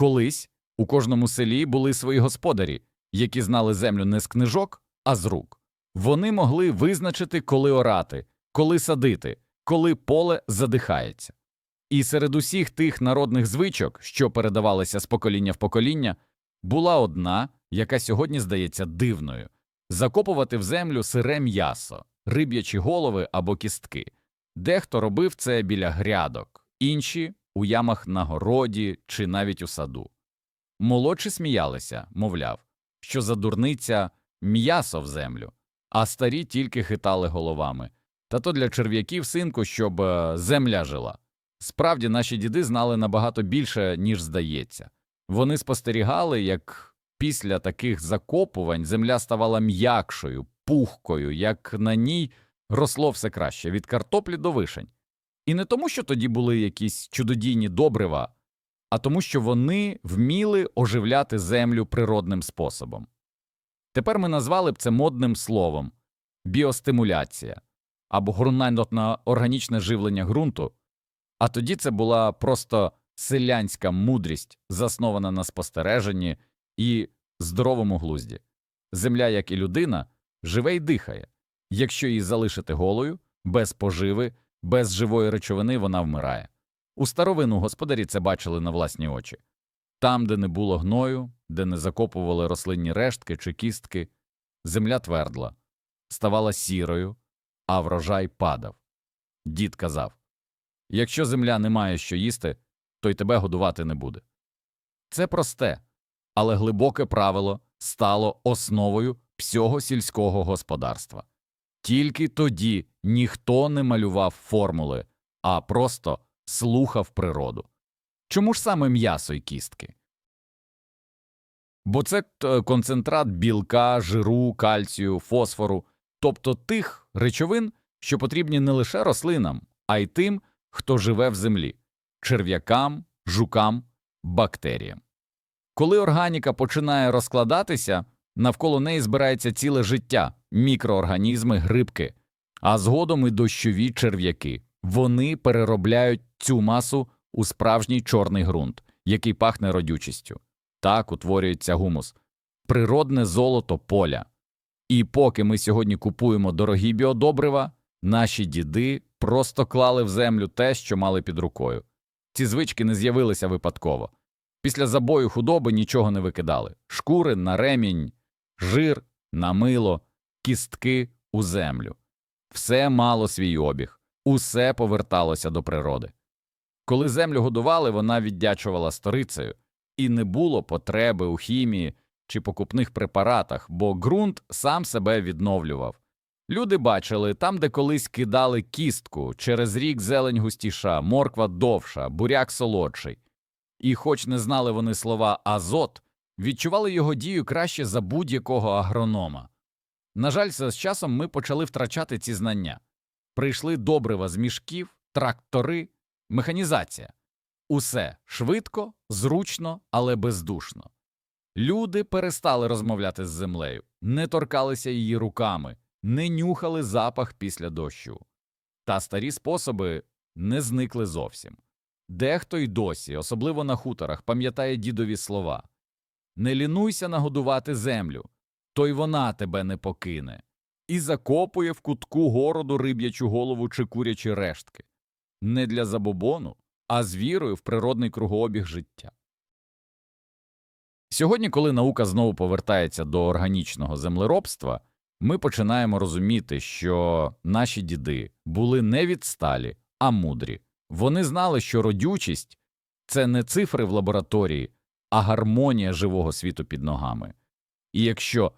Колись у кожному селі були свої господарі, які знали землю не з книжок, а з рук. Вони могли визначити, коли орати, коли садити, коли поле задихається. І серед усіх тих народних звичок, що передавалися з покоління в покоління, була одна, яка сьогодні здається дивною закопувати в землю сире м'ясо, риб'ячі голови або кістки. Дехто робив це біля грядок, інші у ямах на городі чи навіть у саду. Молодші сміялися, мовляв, що за дурниця м'ясо в землю, а старі тільки хитали головами. Та то для черв'яків, синку, щоб е, земля жила. Справді наші діди знали набагато більше, ніж здається. Вони спостерігали, як після таких закопувань земля ставала м'якшою, пухкою, як на ній росло все краще від картоплі до вишень. І не тому, що тоді були якісь чудодійні добрива, а тому, що вони вміли оживляти землю природним способом. Тепер ми назвали б це модним словом біостимуляція або гормональне органічне живлення ґрунту, а тоді це була просто селянська мудрість, заснована на спостереженні і здоровому глузді. Земля, як і людина, живе й дихає. Якщо її залишити голою, без поживи, без живої речовини вона вмирає. У старовину господарі це бачили на власні очі. Там, де не було гною, де не закопували рослинні рештки чи кістки, земля твердла, ставала сірою, а врожай падав. Дід казав Якщо земля не має що їсти, то й тебе годувати не буде. Це просте, але глибоке правило стало основою всього сільського господарства. Тільки тоді ніхто не малював формули, а просто слухав природу. Чому ж саме м'ясо й кістки? Бо це е, концентрат білка, жиру, кальцію, фосфору, тобто тих речовин, що потрібні не лише рослинам, а й тим, хто живе в землі черв'якам, жукам, бактеріям. Коли органіка починає розкладатися, навколо неї збирається ціле життя, мікроорганізми, грибки, а згодом і дощові черв'яки. Вони переробляють цю масу у справжній чорний ґрунт, який пахне родючістю. Так утворюється гумус, природне золото поля. І поки ми сьогодні купуємо дорогі біодобрива, наші діди просто клали в землю те, що мали під рукою. Ці звички не з'явилися випадково. Після забою худоби нічого не викидали шкури на ремінь, жир на мило, кістки у землю. Все мало свій обіг, усе поверталося до природи. Коли землю годували, вона віддячувала сторицею, і не було потреби у хімії чи покупних препаратах, бо ґрунт сам себе відновлював. Люди бачили там, де колись кидали кістку, через рік зелень густіша, морква довша, буряк солодший. І, хоч не знали вони слова азот, відчували його дію краще за будь-якого агронома. На жаль, з часом ми почали втрачати ці знання. Прийшли добрива з мішків, трактори, механізація. Усе швидко, зручно, але бездушно. Люди перестали розмовляти з землею, не торкалися її руками, не нюхали запах після дощу. Та старі способи не зникли зовсім. Дехто й досі, особливо на хуторах, пам'ятає дідові слова Не лінуйся нагодувати землю, то й вона тебе не покине, і закопує в кутку городу риб'ячу голову чи курячі рештки не для забобону, а з вірою в природний кругообіг життя. Сьогодні, коли наука знову повертається до органічного землеробства, ми починаємо розуміти, що наші діди були не відсталі, а мудрі. Вони знали, що родючість це не цифри в лабораторії, а гармонія живого світу під ногами. І якщо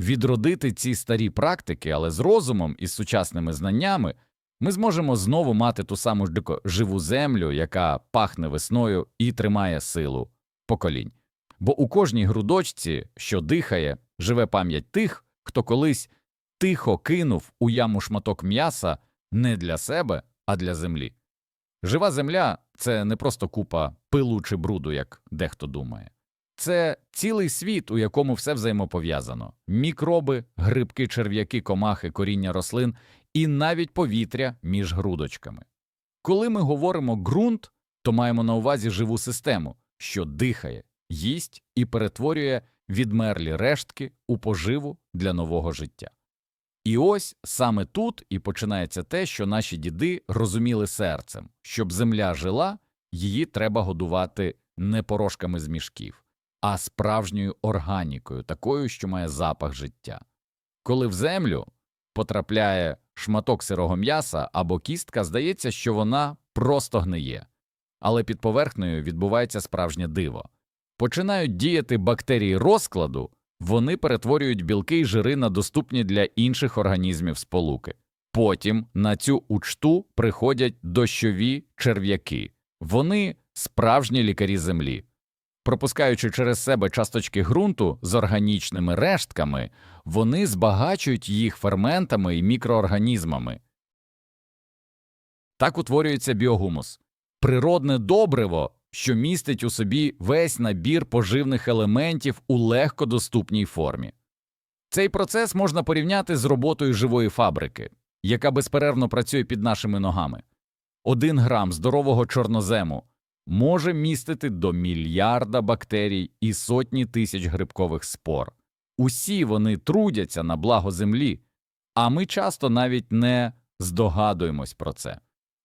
відродити ці старі практики, але з розумом і з сучасними знаннями, ми зможемо знову мати ту саму ж живу землю, яка пахне весною і тримає силу поколінь. Бо у кожній грудочці, що дихає, живе пам'ять тих, хто колись тихо кинув у яму шматок м'яса не для себе, а для землі. Жива земля це не просто купа пилу чи бруду, як дехто думає. Це цілий світ, у якому все взаємопов'язано мікроби, грибки, черв'яки, комахи, коріння рослин і навіть повітря між грудочками. Коли ми говоримо ґрунт, то маємо на увазі живу систему, що дихає, їсть і перетворює відмерлі рештки у поживу для нового життя. І ось саме тут і починається те, що наші діди розуміли серцем, щоб земля жила, її треба годувати не порошками з мішків, а справжньою органікою, такою, що має запах життя. Коли в землю потрапляє шматок сирого м'яса або кістка, здається, що вона просто гниє, але під поверхнею відбувається справжнє диво. Починають діяти бактерії розкладу, вони перетворюють білки й жири на доступні для інших організмів сполуки. Потім на цю учту приходять дощові черв'яки. Вони справжні лікарі землі. Пропускаючи через себе часточки ґрунту з органічними рештками, вони збагачують їх ферментами і мікроорганізмами. Так утворюється біогумус природне добриво, що містить у собі весь набір поживних елементів у легкодоступній формі. Цей процес можна порівняти з роботою живої фабрики, яка безперервно працює під нашими ногами. Один грам здорового чорнозему може містити до мільярда бактерій і сотні тисяч грибкових спор. Усі вони трудяться на благо землі, а ми часто навіть не здогадуємось про це.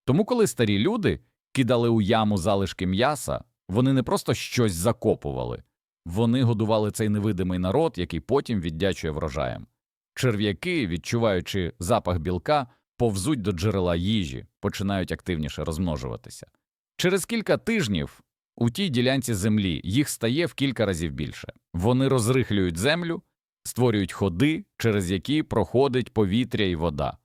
Тому, коли старі люди кидали у яму залишки м'яса, вони не просто щось закопували, вони годували цей невидимий народ, який потім віддячує врожаєм. Черв'яки, відчуваючи запах білка, повзуть до джерела їжі, починають активніше розмножуватися. Через кілька тижнів у тій ділянці землі їх стає в кілька разів більше. Вони розрихлюють землю, створюють ходи, через які проходить повітря і вода.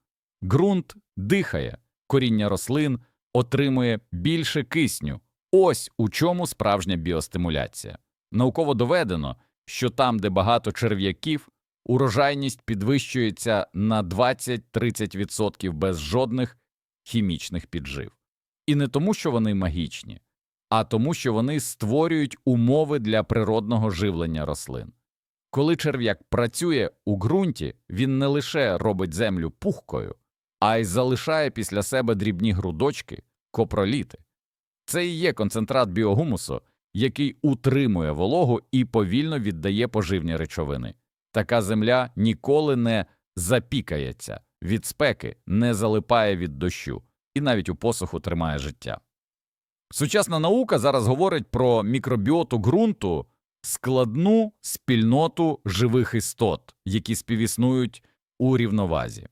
Ґрунт дихає, коріння рослин отримує більше кисню. Ось у чому справжня біостимуляція. Науково доведено, що там, де багато черв'яків, урожайність підвищується на 20-30% без жодних хімічних піджив. І не тому, що вони магічні, а тому, що вони створюють умови для природного живлення рослин. Коли черв'як працює у ґрунті, він не лише робить землю пухкою, а й залишає після себе дрібні грудочки, копроліти. Це і є концентрат біогумусу, який утримує вологу і повільно віддає поживні речовини. Така земля ніколи не запікається від спеки, не залипає від дощу і навіть у посуху тримає життя. Сучасна наука зараз говорить про мікробіоту ґрунту, складну спільноту живих істот, які співіснують у рівновазі.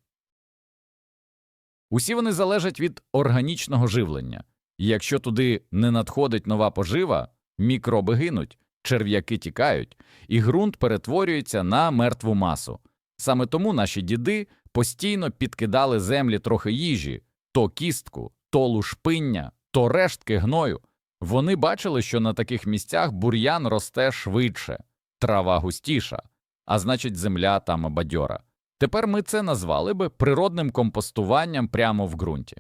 Усі вони залежать від органічного живлення, і якщо туди не надходить нова пожива, мікроби гинуть, черв'яки тікають, і ґрунт перетворюється на мертву масу. Саме тому наші діди постійно підкидали землі трохи їжі, то кістку, то лушпиння, то рештки гною. Вони бачили, що на таких місцях бур'ян росте швидше, трава густіша, а значить, земля там бадьора. Тепер ми це назвали би природним компостуванням прямо в ґрунті.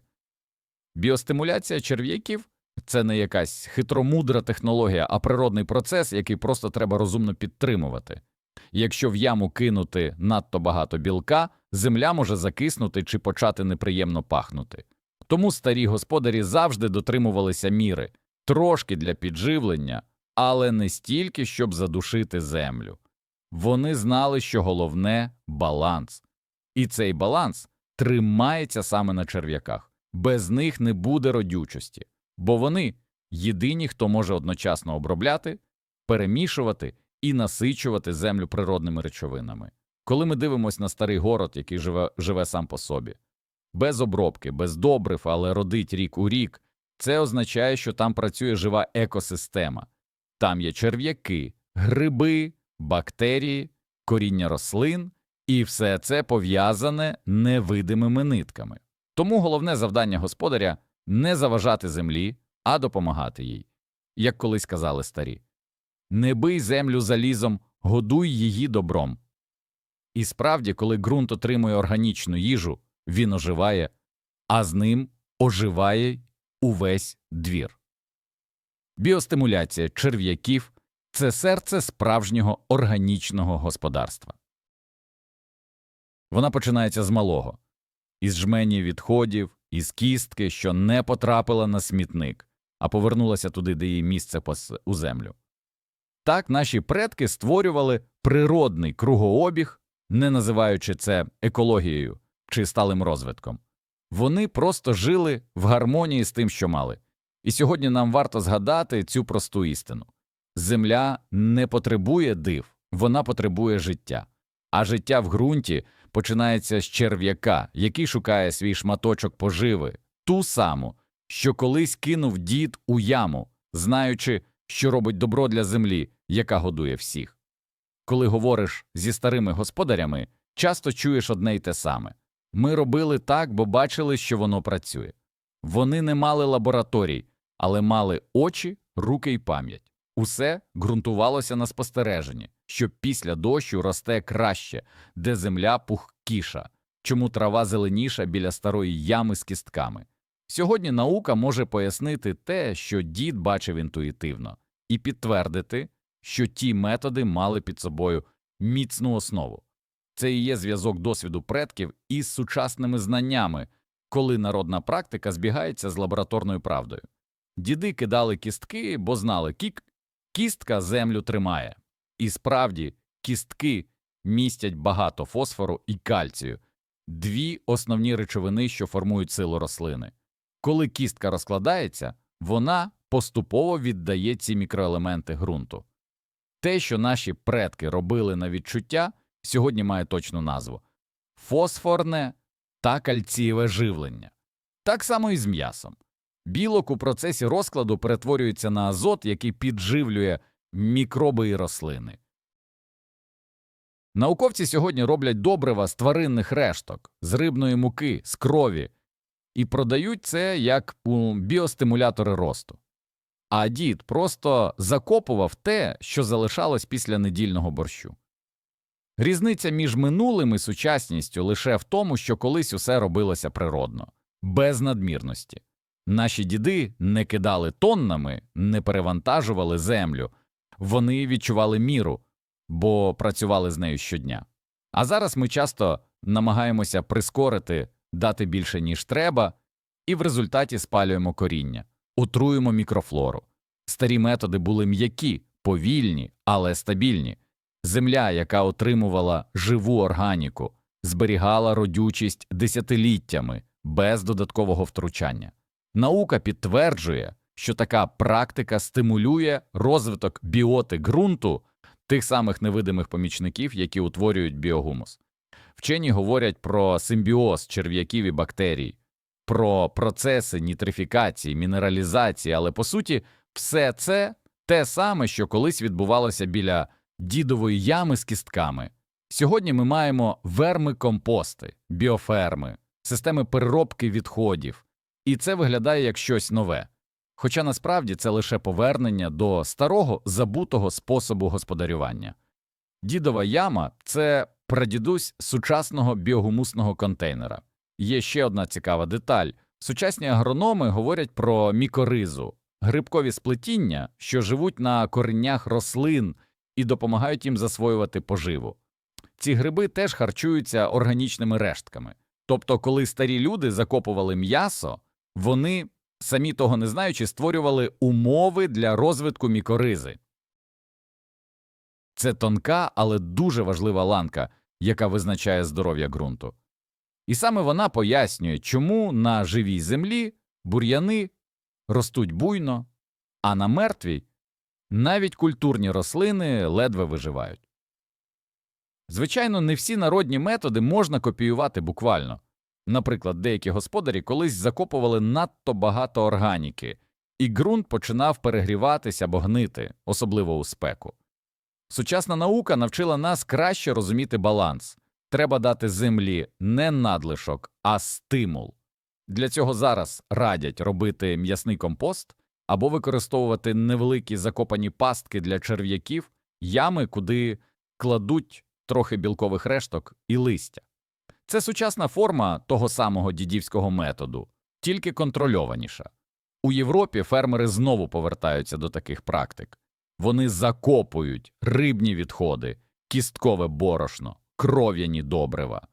Біостимуляція черв'яків це не якась хитромудра технологія, а природний процес, який просто треба розумно підтримувати. Якщо в яму кинути надто багато білка, земля може закиснути чи почати неприємно пахнути. Тому старі господарі завжди дотримувалися міри трошки для підживлення, але не стільки, щоб задушити землю. Вони знали, що головне баланс, і цей баланс тримається саме на черв'яках. Без них не буде родючості, бо вони єдині, хто може одночасно обробляти, перемішувати і насичувати землю природними речовинами. Коли ми дивимося на старий город, який живе, живе сам по собі, без обробки, без добрив, але родить рік у рік, це означає, що там працює жива екосистема. Там є черв'яки, гриби, бактерії, коріння рослин, і все це пов'язане невидимими нитками. Тому головне завдання господаря не заважати землі, а допомагати їй. Як колись казали старі не бий землю залізом, годуй її добром. І справді, коли ґрунт отримує органічну їжу, він оживає, а з ним оживає увесь двір. Біостимуляція черв'яків це серце справжнього органічного господарства. Вона починається з малого із жмені відходів, із кістки, що не потрапила на смітник. а повернулася туди, де її місце у землю. Так наші предки створювали природний кругообіг, не називаючи це екологією чи сталим розвитком. Вони просто жили в гармонії з тим, що мали. І сьогодні нам варто згадати цю просту істину. Земля не потребує див, вона потребує життя. А життя в ґрунті починається з черв'яка, який шукає свій шматочок поживи, ту саму, що колись кинув дід у яму, знаючи, що робить добро для землі, яка годує всіх. Коли говориш зі старими господарями, часто чуєш одне й те саме ми робили так, бо бачили, що воно працює. Вони не мали лабораторій, але мали очі, руки й пам'ять. Усе ґрунтувалося на спостереженні, що після дощу росте краще, де земля пухкіша, чому трава зеленіша біля старої ями з кістками. Сьогодні наука може пояснити те, що дід бачив інтуїтивно, і підтвердити, що ті методи мали під собою міцну основу. Це і є зв'язок досвіду предків із сучасними знаннями, коли народна практика збігається з лабораторною правдою. Діди кидали кістки, бо знали, кік кістка землю тримає. І справді, кістки містять багато фосфору і кальцію дві основні речовини, що формують силу рослини. Коли кістка розкладається, вона поступово віддає ці мікроелементи ґрунту. Те, що наші предки робили на відчуття, сьогодні має точну назву фосфорне та кальцієве живлення. Так само і з м'ясом. Білок у процесі розкладу перетворюється на азот, який підживлює мікроби і рослини. Науковці сьогодні роблять добрива з тваринних решток, з рибної муки, з крові і продають це як біостимулятори росту. А дід просто закопував те, що залишалось після недільного борщу. Різниця між минулим і сучасністю лише в тому, що колись усе робилося природно, без надмірності. Наші діди не кидали тоннами, не перевантажували землю, вони відчували міру, бо працювали з нею щодня. А зараз ми часто намагаємося прискорити, дати більше, ніж треба, і в результаті спалюємо коріння, отруємо мікрофлору. Старі методи були м'які, повільні, але стабільні. Земля, яка отримувала живу органіку, зберігала родючість десятиліттями без додаткового втручання. Наука підтверджує, що така практика стимулює розвиток біоти ґрунту тих самих невидимих помічників, які утворюють біогумус. Вчені говорять про симбіоз черв'яків і бактерій, про процеси нітрифікації, мінералізації, але по суті, все це те саме, що колись відбувалося біля дідової ями з кістками. Сьогодні ми маємо верми-компости, біоферми, системи переробки відходів, і це виглядає як щось нове. Хоча насправді це лише повернення до старого забутого способу господарювання. Дідова яма це прадідусь сучасного біогумусного контейнера. Є ще одна цікава деталь. Сучасні агрономи говорять про мікоризу, грибкові сплетіння, що живуть на кореннях рослин і допомагають їм засвоювати поживу. Ці гриби теж харчуються органічними рештками. Тобто, коли старі люди закопували м'ясо, вони, самі того не знаючи, створювали умови для розвитку мікоризи. Це тонка, але дуже важлива ланка, яка визначає здоров'я ґрунту. І саме вона пояснює, чому на живій землі бур'яни ростуть буйно, а на мертвій навіть культурні рослини ледве виживають. Звичайно, не всі народні методи можна копіювати буквально. Наприклад, деякі господарі колись закопували надто багато органіки, і ґрунт починав перегріватися або гнити, особливо у спеку. Сучасна наука навчила нас краще розуміти баланс. Треба дати землі не надлишок, а стимул. Для цього зараз радять робити м'ясний компост або використовувати невеликі закопані пастки для черв'яків, ями, куди кладуть трохи білкових решток і листя. Це сучасна форма того самого дідівського методу, тільки контрольованіша. У Європі фермери знову повертаються до таких практик. Вони закопують рибні відходи, кісткове борошно, кров'яні добрива.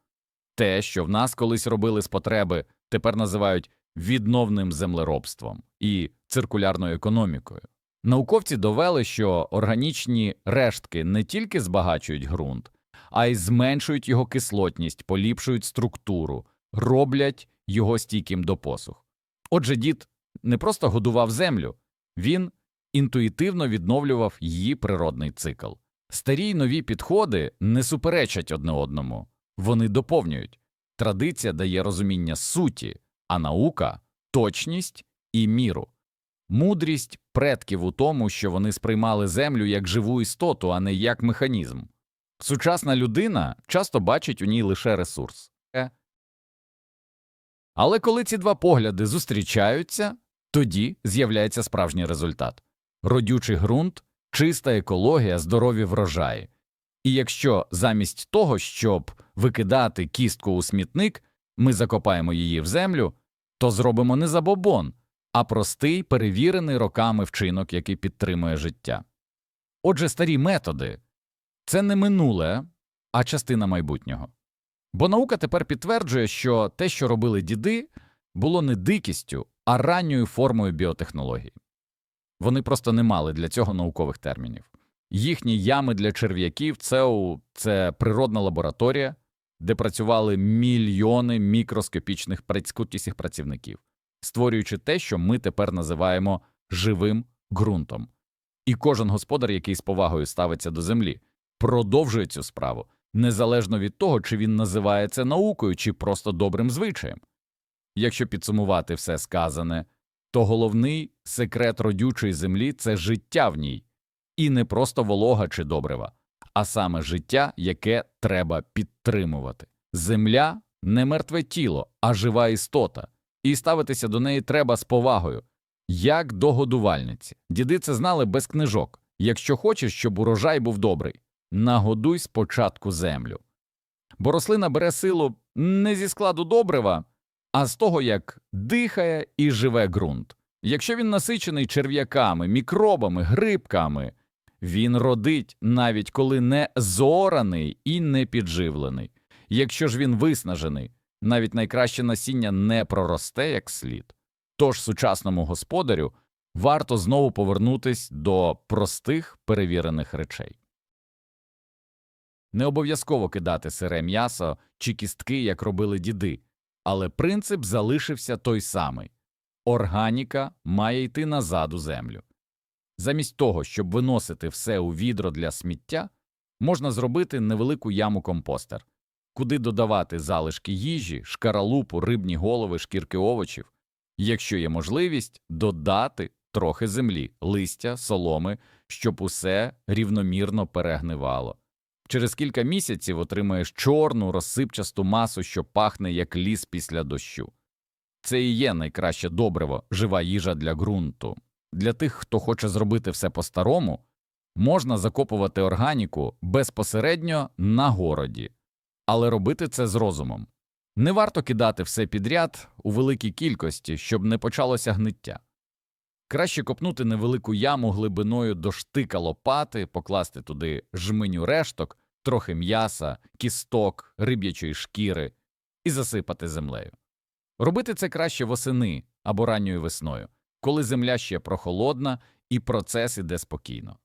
Те, що в нас колись робили з потреби, тепер називають відновним землеробством і циркулярною економікою. Науковці довели, що органічні рештки не тільки збагачують ґрунт, а й зменшують його кислотність, поліпшують структуру, роблять його стійким до посух. Отже, дід не просто годував землю, він інтуїтивно відновлював її природний цикл. Старі й нові підходи не суперечать одне одному, вони доповнюють. Традиція дає розуміння суті, а наука точність і міру. Мудрість предків у тому, що вони сприймали землю як живу істоту, а не як механізм. Сучасна людина часто бачить у ній лише ресурс. Але коли ці два погляди зустрічаються, тоді з'являється справжній результат родючий ґрунт, чиста екологія, здорові врожаї. І якщо замість того, щоб викидати кістку у смітник, ми закопаємо її в землю, то зробимо не забобон, а простий, перевірений роками вчинок, який підтримує життя. Отже, старі методи це не минуле, а частина майбутнього. Бо наука тепер підтверджує, що те, що робили діди, було не дикістю, а ранньою формою біотехнології. Вони просто не мали для цього наукових термінів. Їхні ями для черв'яків ЦЕУ – це природна лабораторія, де працювали мільйони мікроскопічних працькутісіх працівників, створюючи те, що ми тепер називаємо живим ґрунтом. І кожен господар, який з повагою ставиться до землі, продовжує цю справу, незалежно від того, чи він називає це наукою, чи просто добрим звичаєм. Якщо підсумувати все сказане, то головний секрет родючої землі це життя в ній, і не просто волога чи добрива, а саме життя, яке треба підтримувати. Земля не мертве тіло, а жива істота, і ставитися до неї треба з повагою, як до годувальниці. Діди це знали без книжок. Якщо хочеш, щоб урожай був добрий, нагодуй спочатку землю. Бо рослина бере силу не зі складу добрива, а з того, як дихає і живе ґрунт. Якщо він насичений черв'яками, мікробами, грибками, він родить, навіть коли не зораний і не підживлений. Якщо ж він виснажений, навіть найкраще насіння не проросте як слід. Тож сучасному господарю варто знову повернутись до простих перевірених речей. Не обов'язково кидати сире м'ясо чи кістки, як робили діди, але принцип залишився той самий органіка має йти назад у землю. Замість того, щоб виносити все у відро для сміття, можна зробити невелику яму компостер, куди додавати залишки їжі, шкаралупу, рибні голови, шкірки овочів, якщо є можливість, додати трохи землі, листя, соломи, щоб усе рівномірно перегнивало. Через кілька місяців отримаєш чорну розсипчасту масу, що пахне як ліс після дощу. Це і є найкраще добриво, жива їжа для ґрунту. Для тих, хто хоче зробити все по-старому, можна закопувати органіку безпосередньо на городі, але робити це з розумом. Не варто кидати все підряд у великій кількості, щоб не почалося гниття. Краще копнути невелику яму глибиною до штика лопати, покласти туди жменю решток, трохи м'яса, кісток, риб'ячої шкіри і засипати землею. Робити це краще восени або ранньою весною, коли земля ще прохолодна і процес іде спокійно.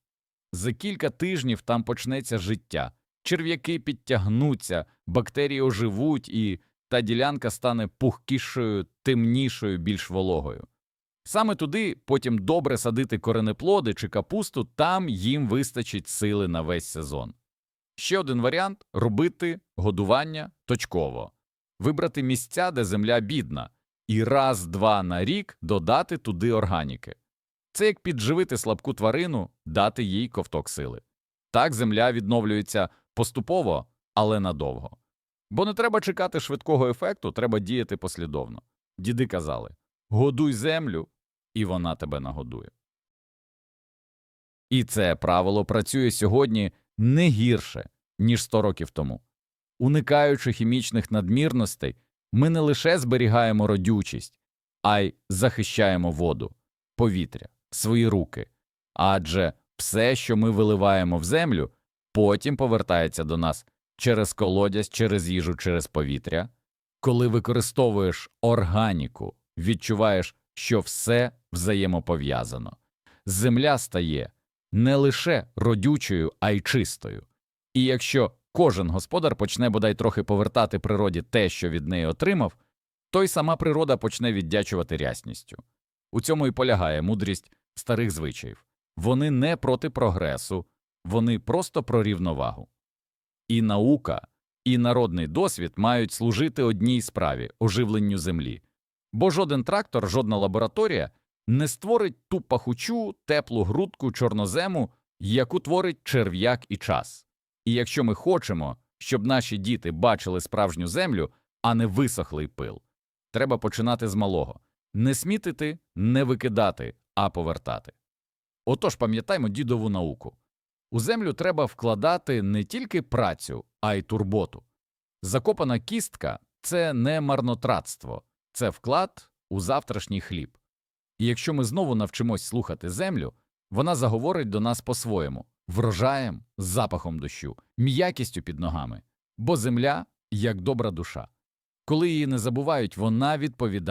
За кілька тижнів там почнеться життя, черв'яки підтягнуться, бактерії оживуть, і та ділянка стане пухкішою, темнішою, більш вологою. Саме туди потім добре садити коренеплоди чи капусту, там їм вистачить сили на весь сезон. Ще один варіант робити годування точково, вибрати місця, де земля бідна, і раз-два на рік додати туди органіки. Це як підживити слабку тварину, дати їй ковток сили. Так земля відновлюється поступово, але надовго. Бо не треба чекати швидкого ефекту, треба діяти послідовно. Діди казали годуй землю, і вона тебе нагодує. І це правило працює сьогодні не гірше, ніж 100 років тому. Уникаючи хімічних надмірностей, ми не лише зберігаємо родючість, а й захищаємо воду, повітря, свої руки. Адже все, що ми виливаємо в землю, потім повертається до нас через колодязь, через їжу, через повітря. Коли використовуєш органіку, відчуваєш, що все взаємопов'язано. Земля стає не лише родючою, а й чистою. І якщо кожен господар почне бодай трохи повертати природі те, що від неї отримав, то й сама природа почне віддячувати рясністю. У цьому і полягає мудрість старих звичаїв. Вони не проти прогресу, вони просто про рівновагу. І наука, і народний досвід мають служити одній справі оживленню землі. Бо жоден трактор, жодна лабораторія не створить ту пахучу, теплу грудку чорнозему, яку творить черв'як і час. І якщо ми хочемо, щоб наші діти бачили справжню землю, а не висохлий пил, треба починати з малого не смітити, не викидати, а повертати. Отож пам'ятаймо дідову науку. У землю треба вкладати не тільки працю, а й турботу. Закопана кістка це не марнотратство, це вклад у завтрашній хліб. І якщо ми знову навчимось слухати землю, вона заговорить до нас по-своєму врожаєм, запахом дощу, м'якістю під ногами. Бо земля як добра душа. Коли її не забувають, вона відповідає